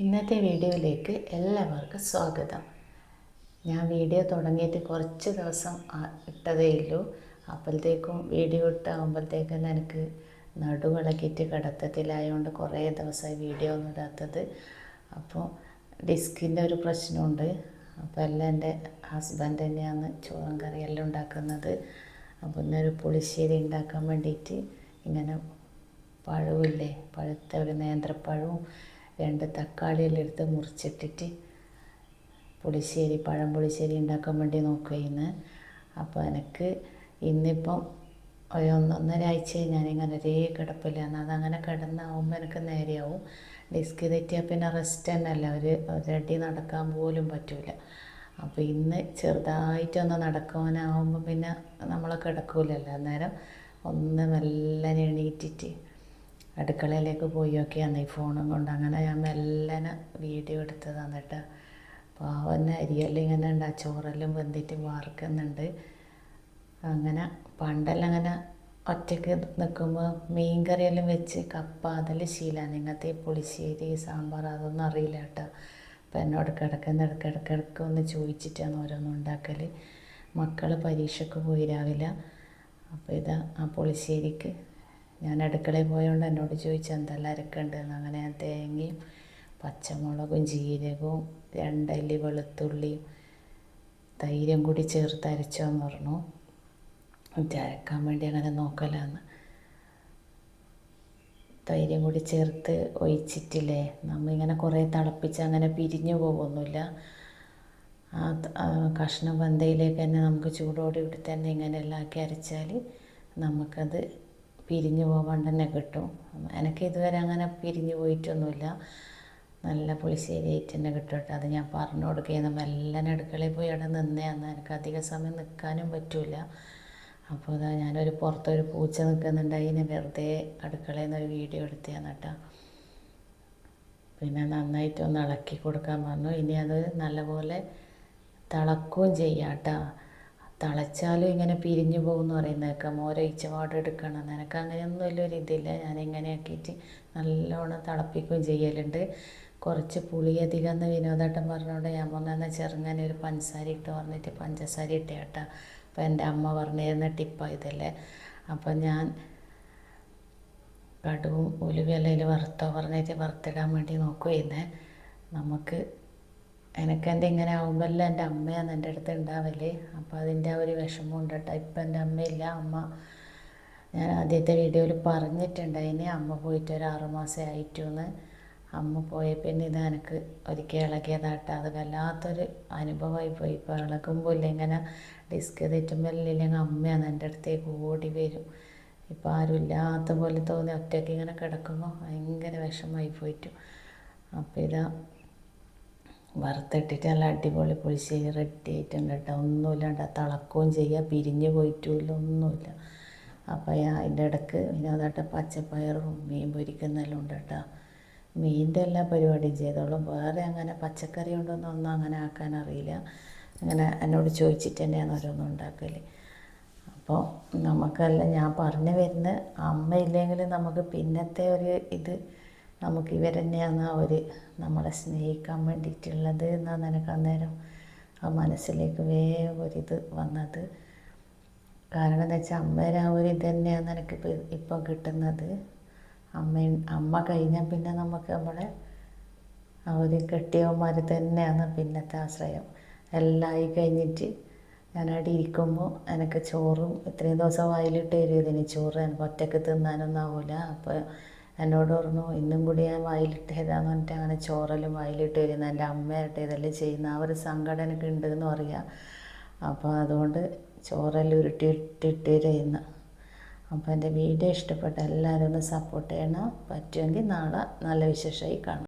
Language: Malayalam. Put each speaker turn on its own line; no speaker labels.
ഇന്നത്തെ വീഡിയോയിലേക്ക് എല്ലാവർക്കും സ്വാഗതം. ഞാൻ വീഡിയോ തുടങ്ങിയിട്ട് കുറച്ച് ദിവസം ഇട്ടതേ ഉള്ളൂ. അപ്പോഴത്തേക്കും വീഡിയോ ഇട്ടാകുമ്പോഴത്തേക്കും എനിക്ക് നടുവിളക്കിയിട്ട് കിടത്തത്തിലായതുകൊണ്ട് കുറേ ദിവസമായി വീഡിയോ ഒന്നും ഇടാത്തത്. അപ്പോൾ ഡിസ്കിന്റെ ഒരു പ്രശ്നമുണ്ട്. അപ്പോൾ എല്ലാം എന്റെ ഹസ്ബൻഡ് തന്നെയാണ് ചോറും കറിയെല്ലാം ഉണ്ടാക്കുന്നത്. അപ്പോൾ ഇന്നൊരു പുളിശ്ശേരി ഉണ്ടാക്കാൻ വേണ്ടിയിട്ട് ഇങ്ങനെ പഴമില്ലേ പഴുത്ത ഒരു നേന്ത്രപ്പഴവും രണ്ട് തക്കാളിയെല്ലാം എടുത്ത് മുറിച്ചിട്ടിട്ട് പുളിശ്ശേരി പഴം പുളിശ്ശേരി ഉണ്ടാക്കാൻ വേണ്ടി നോക്കുകയെന്ന് അപ്പോൾ എനിക്ക് ഇന്നിപ്പം ഒരു ഒന്നൊന്നര ആഴ്ച ഞാനിങ്ങനെ ഒരേ കിടപ്പില്ലാന്ന് അതങ്ങനെ കിടന്നാവുമ്പോൾ എനിക്ക് നേരെയാവും. ഡിസ്ക് തെറ്റിയാൽ പിന്നെ റെസ്റ്റ് തന്നെ അല്ല ഒരു ഒരടി നടക്കാൻ പോലും പറ്റില്ല അപ്പോൾ ഇന്ന് ചെറുതായിട്ടൊന്ന് നടക്കാനാവുമ്പോൾ പിന്നെ നമ്മൾ കിടക്കൂലല്ലോ അന്നേരം ഒന്ന് മെല്ലെ എണീറ്റിട്ട് അടുക്കളയിലേക്ക് പോയി ഒക്കെയാണ് ഈ ഫോണും കൊണ്ട്. അങ്ങനെ ഞാൻ മെല്ലനെ വീഡിയോ എടുത്ത് തന്നിട്ട് പാവന്ന അരിയെല്ലാം ഇങ്ങനെ ഉണ്ട്. ആ ചോറെല്ലാം വെന്തിട്ട് വാർക്കുന്നുണ്ട്. അങ്ങനെ പണ്ടെല്ലാം അങ്ങനെ ഒറ്റയ്ക്ക് നിൽക്കുമ്പോൾ മീൻ കറിയെല്ലാം വെച്ച് കപ്പ അതെല്ലാം ശീലമാണ് ഇങ്ങനത്തെ പുളിശ്ശേരി സാമ്പാർ അതൊന്നും അറിയില്ല കേട്ടോ. അപ്പം എന്നോട് കിടക്കുന്ന ഇടയ്ക്ക് ഇടയ്ക്ക് ഇടയ്ക്ക് ഒന്ന് ചോദിച്ചിട്ടാണ് ഓരോന്നും ഉണ്ടാക്കൽ മക്കൾ പരീക്ഷയ്ക്ക് പോയി രാവിലെ. അപ്പോൾ ഇതാ ആ പുളിശ്ശേരിക്ക് ഞാൻ അടുക്കളയിൽ പോയതുകൊണ്ട് എന്നോട് ചോദിച്ചു എന്തെല്ലാം അരക്കുന്നുണ്ടെന്ന് അങ്ങനെ ഞാൻ തേങ്ങയും പച്ചമുളകും ജീരകവും രണ്ടല്ലി വെളുത്തുള്ളിയും തൈരും കൂടി ചേർത്ത് അരച്ചോന്ന് പറഞ്ഞു. അരക്കാൻ വേണ്ടി അങ്ങനെ നോക്കലാന്ന്. തൈരും കൂടി ചേർത്ത് ഒഴിച്ചിട്ടില്ലേ? നമ്മളിങ്ങനെ കുറേ തിളപ്പിച്ച് അങ്ങനെ പിരിഞ്ഞു പോകുമൊന്നുമില്ല ആ കഷ്ണം വെന്തയിലേക്ക് തന്നെ നമുക്ക് ചൂടോടെ ഇവിടെ തന്നെ ഇങ്ങനെ എല്ലാം ആക്കി അരച്ചാൽ നമുക്കത് പിരിഞ്ഞു പോവാണ്ട് തന്നെ കിട്ടും. എനിക്ക് ഇതുവരെ അങ്ങനെ പിരിഞ്ഞു പോയിട്ടൊന്നുമില്ല. നല്ല പുളിശ്ശേരി ആയിട്ട് തന്നെ കിട്ടും കേട്ടോ. അത് ഞാൻ പറഞ്ഞു കൊടുക്കുകയെന്ന് മെല്ലനെ അടുക്കളയിൽ പോയി അവിടെ നിന്നേ അന്ന്. എനിക്ക് അധിക സമയം നിൽക്കാനും പറ്റില്ല അപ്പോൾ ഇതാ ഞാനൊരു പുറത്തൊരു പൂച്ച നിൽക്കുന്നുണ്ട് അതിന് വെറുതെ അടുക്കളയിൽ നിന്ന് ഒരു വീഡിയോ എടുത്തതാണ് കേട്ടോ. പിന്നെ നന്നായിട്ട് ഒന്ന് ഇളക്കി കൊടുക്കാൻ പറഞ്ഞു. ഇനി അത് നല്ലപോലെ തിളക്കുകയും ചെയ്യാം കേട്ടോ. തിളച്ചാലും ഇങ്ങനെ പിരിഞ്ഞു പോകുമെന്ന് പറയുന്നതൊക്കെ മോരൊഴിച്ച പാട് എടുക്കണം? നിനക്ക് അങ്ങനെയൊന്നും വലിയൊരു ഇതില്ല. ഞാൻ ഇങ്ങനെ ആക്കിയിട്ട് നല്ലോണം തിളപ്പിക്കുകയും ചെയ്യലുണ്ട്. കുറച്ച് പുളി അധികം എന്ന് വിനോദേട്ടൻ പറഞ്ഞുകൊണ്ട് ഞാൻ പറഞ്ഞാൽ ചെറുങ്ങനെ ഒരു പഞ്ചസാര ഇട്ട് പറഞ്ഞിട്ട് പഞ്ചസാര ഇട്ട് കേട്ടോ. അപ്പോൾ എന്റെ അമ്മ പറഞ്ഞു തരുന്ന ടിപ്പാണ് ഇതല്ലേ. അപ്പം ഞാൻ കടുവും ഉലുവെല്ലാം വറുത്തോ പറഞ്ഞിട്ട് വറുത്തിടാൻ വേണ്ടി നോക്കുമായിരുന്നേ നമുക്ക് എനിക്കെന്റെ ഇങ്ങനെ ആകുമ്പോഴെല്ലാം എന്റെ അമ്മയാണ് എന്റെ അടുത്ത് ഉണ്ടാവല്ലേ അപ്പോൾ അതിന്റെ ആ ഒരു വിഷമം ഉണ്ട് കേട്ടോ ഇപ്പം എന്റെ അമ്മയില്ല അമ്മ ഞാൻ ആദ്യത്തെ വീഡിയോയിൽ പറഞ്ഞിട്ടുണ്ട്. പറഞ്ഞിട്ടുണ്ടായിന് അമ്മ പോയിട്ട് ഒരു ആറുമാസം ആയിട്ടുന്ന്. അമ്മ പോയ പിന്നെ ഇത് എനിക്ക് ഒരിക്കൽ ഇളകിയതാട്ടോ. അത് വല്ലാത്തൊരു അനുഭവമായി പോയി. ഇപ്പോൾ ഇളകുമ്പോൾ ഇല്ല ഇങ്ങനെ ഡിസ്ക് തെറ്റുമ്പോൾ ഇല്ലെങ്കിൽ അമ്മയാണ് എന്റെ അടുത്തേക്ക് ഓടി വരും. ഇപ്പോൾ ആരും ഇല്ലാത്ത പോലെ തോന്നി. ഒറ്റയ്ക്ക് ഇങ്ങനെ കിടക്കുമ്പോൾ ഭയങ്കര വിഷമായി പോയിട്ടു. അപ്പോൾ ഇതാ വറുത്തിട്ടിട്ട് നല്ല അടിപൊളി പുളിശ്ശേരി റെഡി ആയിട്ടുണ്ട് കേട്ടോ. ഒന്നുമില്ലാണ്ട് തിളക്കുകയും ചെയ്യുക പിരിഞ്ഞ് പോയിട്ടുമില്ല ഒന്നുമില്ല. അപ്പോൾ അതിന്റെ ഇടയ്ക്ക് വിനോദാട്ട പച്ചപ്പയറും മീൻ പൊരിക്കുന്നെല്ലാം ഉണ്ട് കേട്ടോ. മീനിന്റെ എല്ലാ പരിപാടിയും ചെയ്തോളും. വേറെ അങ്ങനെ പച്ചക്കറി കൊണ്ടൊന്നും അങ്ങനെ ആക്കാൻ അറിയില്ല. അങ്ങനെ എന്നോട് ചോദിച്ചിട്ട് തന്നെയാണ് ഓരോന്നും ഉണ്ടാക്കൽ അപ്പോൾ നമുക്കെല്ലാം ഞാൻ പറഞ്ഞു വരുന്ന അമ്മ അമ്മയില്ലെങ്കിൽ നമുക്ക് പിന്നത്തെ ഒരു ഇത് നമുക്ക് ഇവർ തന്നെയാണ് അവർ നമ്മളെ സ്നേഹിക്കാൻ വേണ്ടിയിട്ടുള്ളത് എന്നാണ് എനിക്ക് അന്നേരം ആ മനസ്സിലേക്ക് വേഗം ഒരിത് വന്നത്. കാരണം എന്താ വെച്ചാൽ അമ്മേരെ ആ ഒരു ഇത് തന്നെയാണ് എനിക്ക് ഇപ്പോൾ കിട്ടുന്നത്. അമ്മ അമ്മ കഴിഞ്ഞാൽ പിന്നെ നമുക്ക് നമ്മളെ ആ ഒരു കെട്ടിയവന്മാർ തന്നെയാണ് പിന്നത്തെ ആശ്രയം. എല്ലാം ആയി കഴിഞ്ഞിട്ട് ഞാനവിടെ ഇരിക്കുമ്പോൾ എനിക്ക് ചോറും ഇത്രയും ദിവസം വായിലിട്ട് തരും ഇതിന് ചോറ് എനിക്ക് ഒറ്റയ്ക്ക് തിന്നാനൊന്നും ആവില്ല അപ്പോൾ എന്നോട് പറഞ്ഞു ഇന്നും കൂടി ഞാൻ വായിലിട്ട് തരാമെന്ന് പറഞ്ഞിട്ട് അങ്ങനെ ചോറെല്ലാം വായിലിട്ട് വരുന്ന എന്റെ അമ്മയായിട്ട് ഇതെല്ലാം ചെയ്യുന്ന ആ ഒരു സങ്കടം എനിക്ക് ഉണ്ട് എന്ന് പറയാം. അപ്പോൾ അതുകൊണ്ട് ചോറെല്ലാം ഉരുട്ടി ഇട്ടിട്ട് തരുന്ന അപ്പോൾ എന്റെ വീഡിയോ ഇഷ്ടപ്പെട്ട എല്ലാവരും ഒന്ന് സപ്പോർട്ട് ചെയ്യണം. പറ്റുമെങ്കിൽ നാളെ നല്ല വിശേഷമായി കാണാം.